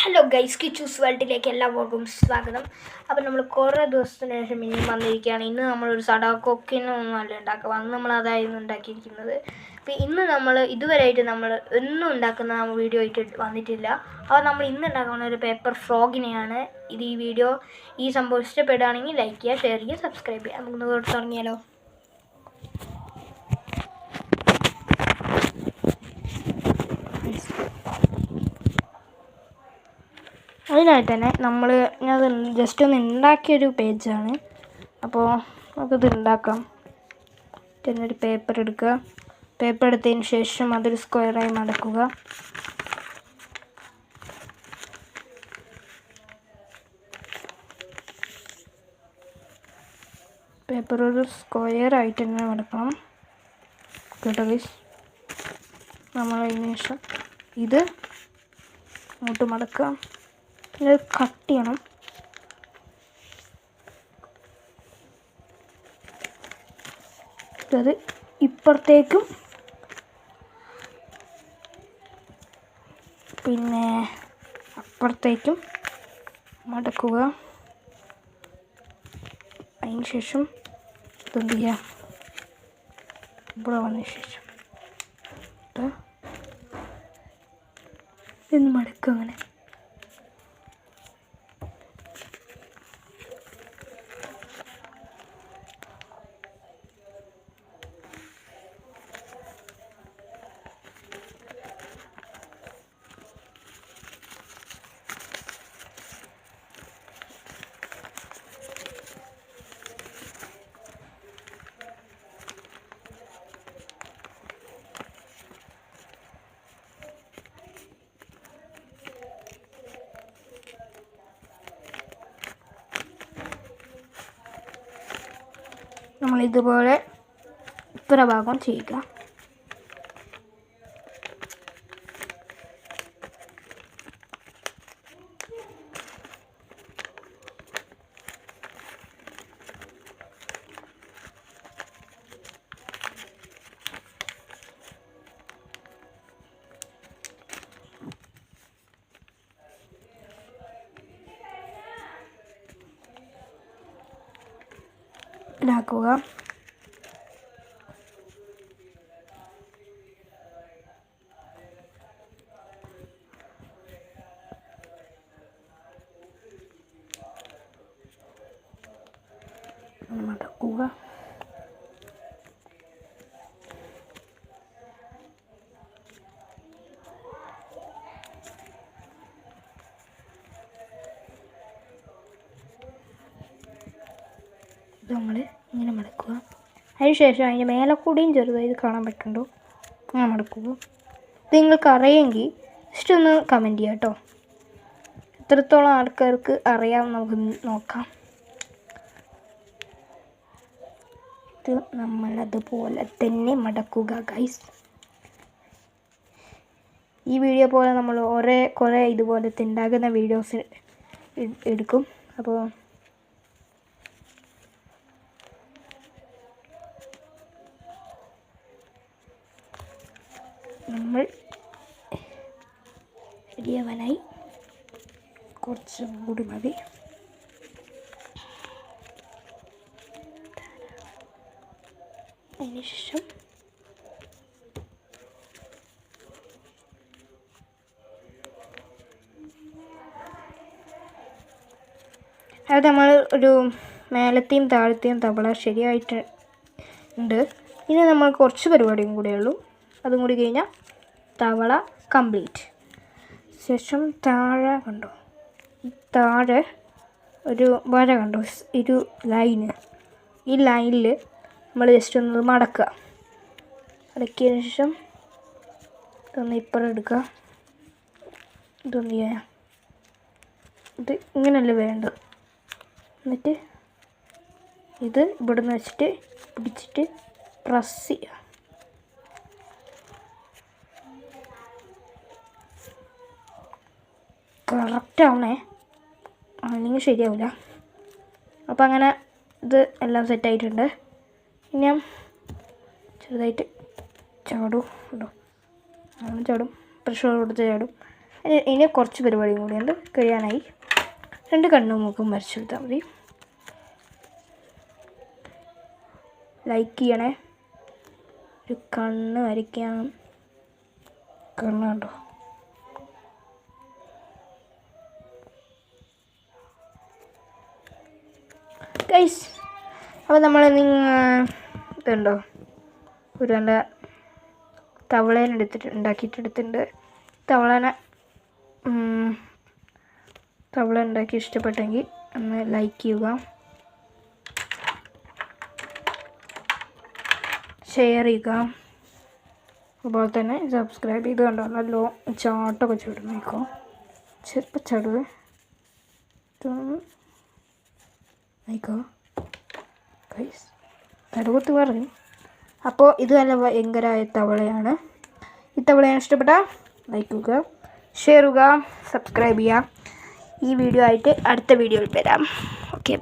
Hello guys Kichus വേൾഡിലേക്ക് എല്ലാവർക്കും സ്വാഗതം. അപ്പോൾ നമ്മൾ കുറേ ദിവസത്തിന് ശേഷം ഇനിയും വന്നിരിക്കുകയാണ്. ഇന്ന് നമ്മളൊരു സടാക്കൊക്കിനൊന്നും അല്ല ഉണ്ടാക്കുക അന്ന് നമ്മൾ അതായിരുന്നു ഉണ്ടാക്കിയിരിക്കുന്നത്. അപ്പോൾ ഇന്ന് നമ്മൾ ഇതുവരെയായിട്ട് നമ്മൾ ഒന്നും ഉണ്ടാക്കുന്ന വീഡിയോ ആയിട്ട് വന്നിട്ടില്ല. അപ്പോൾ നമ്മൾ ഇന്ന് ഉണ്ടാക്കുന്ന ഒരു പേപ്പർ ഫ്രോഗിനെയാണ് ഇത് ഈ വീഡിയോ. ഈ സംഭവം ഇഷ്ടപ്പെടുകയാണെങ്കിൽ ലൈക്ക് ചെയ്യുക ഷെയർ ചെയ്യുക സബ്സ്ക്രൈബ് ചെയ്യുക. നമുക്ക് തുടങ്ങിയാലോ. അതിനായിട്ട് തന്നെ നമ്മൾ ഞാൻ ജസ്റ്റ് ഒന്ന് ഉണ്ടാക്കിയൊരു പേജാണ്. അപ്പോൾ നമുക്കിത് ഉണ്ടാക്കാം ഒരു പേപ്പർ എടുക്കുക. പേപ്പർ എടുത്തതിന് ശേഷം അതൊരു സ്ക്വയറായി മടക്കുക. പേപ്പർ ഒരു സ്ക്വയർ ആയിട്ട് തന്നെ മടക്കണം. കേട്ടോ ഗൈസ് നമ്മൾ അതിന് ശേഷം ഇത് അങ്ങോട്ട് മടക്കുക പിന്നെ കട്ട് ചെയ്യണം. അത് ഇപ്പുറത്തേക്കും. പിന്നെ അപ്പുറത്തേക്കും മടക്കുക. അതിന് ശേഷം ഇതെന്ത് ചെയ്യാം? ഇവിടെ വന്നതിന് ശേഷം. ഇത് മടക്കും മടക്കുക അങ്ങനെ. നമ്മൾ ഇതുപോലെ ഇത്ര ഭാഗം ചെയ്യുക. ഇതാക്കുക മടക്കുക ഇത് നമ്മൾ ഇങ്ങനെ മടക്കുക. അതിനുശേഷം അതിന്റെ മേലെ കൂടിയും ചെറുതായി കാണാൻ പറ്റുന്നുണ്ടോ? അങ്ങനെ മടക്കുക. ഇത് നിങ്ങൾക്ക് അറിയെങ്കിൽ ജസ്റ്റ് ഒന്ന് കമന്റ് ചെയ്യാം കേട്ടോ. എത്രത്തോളം ആൾക്കാർക്ക് അറിയാം നമുക്ക് നോക്കാം. ഇത് നമ്മളതുപോലെ തന്നെ മടക്കുക ഗൈസ് ഈ വീഡിയോ പോലെ നമ്മൾ ഒരേ കുറേ ഇതുപോലത്തെ ഉണ്ടാകുന്ന വീഡിയോസ് എടുക്കും. അപ്പോൾ നമ്മൾ റെഡിയാവാനായി കുറച്ചും കൂടി മതി അതിനുശേഷം അത് നമ്മൾ ഒരു മേലത്തെയും താഴത്തെയും തവള ശരിയായിട്ട് ഉണ്ട്. ഇനി നമ്മൾ കുറച്ച് പരിപാടിയും കൂടെ ഉള്ളൂ. അതും കൂടി കഴിഞ്ഞാൽ തവള കംപ്ലീറ്റ് ശേഷം താഴെ കണ്ടോ? താഴെ ഒരു വര കണ്ടോ? ഒരു ലൈന് ഈ ലൈനിൽ നമ്മൾ ജസ്റ്റ് ഒന്ന് മടക്കുക മടക്കിയതിന് ശേഷം ഇതൊന്ന് ഇപ്പുറം എടുക്കുക ഇതൊന്ന് ചെയ്യാം ഇത് ഇങ്ങനെയല്ല വേണ്ടത്. എന്നിട്ട് ഇത് ഇവിടെ നിന്ന് വെച്ചിട്ട് പിടിച്ചിട്ട് പ്രസ് ചെയ്യുക കറക്റ്റ് ആവണേ. അല്ലെങ്കിൽ ശരിയാവില്ല അപ്പോൾ അങ്ങനെ ഇത് എല്ലാം സെറ്റായിട്ടുണ്ട് ഇനി ഞാൻ ചെറുതായിട്ട് ചാടും ഉണ്ടോ അങ്ങനെ ചാടും. പ്രഷർ കൊടുത്ത് ചാടും. ഇനി- കുറച്ച് പരിപാടിയും കൂടിയുണ്ട് കഴിയാനായി. രണ്ട് കണ്ണും മൂക്കും വരച്ചെടുത്താൽ മതി. ലൈക്ക് ചെയ്യണേ. ഒരു കണ്ണ് വരയ്ക്കാം. കണ്ണ് ഗൈസ് അപ്പോൾ നമ്മൾ ഇതുണ്ടോ? ഒരു നല്ല തവളേനെ എടുത്തിട്ട് ഉണ്ടാക്കിയിട്ടെടുത്തിട്ടുണ്ട്. തവളേനെ തവള ഉണ്ടാക്കി ഇഷ്ടപ്പെട്ടെങ്കിൽ ഒന്ന് ലൈക്ക് ചെയ്യുക. ഷെയർ ചെയ്യുക. അതുപോലെ തന്നെ സബ്സ്ക്രൈബ് ചെയ്ത് കണ്ടോ? നല്ല ചാട്ടമൊക്കെ ചുടുന്നേക്കോ ചെറുപ്പം ചടുവ്. ആയിക്കോ. കൈസ് തടുകുത്ത് പറയും അപ്പോൾ ഇത് നല്ല ഭയങ്കരമായ തവളയാണ്. ഈ തവളയാണ് ഇഷ്ടപ്പെട്ട ലൈക്ക് ഷെയർ ചെയ്യുക സബ്സ്ക്രൈബ് ചെയ്യുക. ഈ വീഡിയോ ആയിട്ട് അടുത്ത വീഡിയോയിൽ വരാം. ഓക്കെ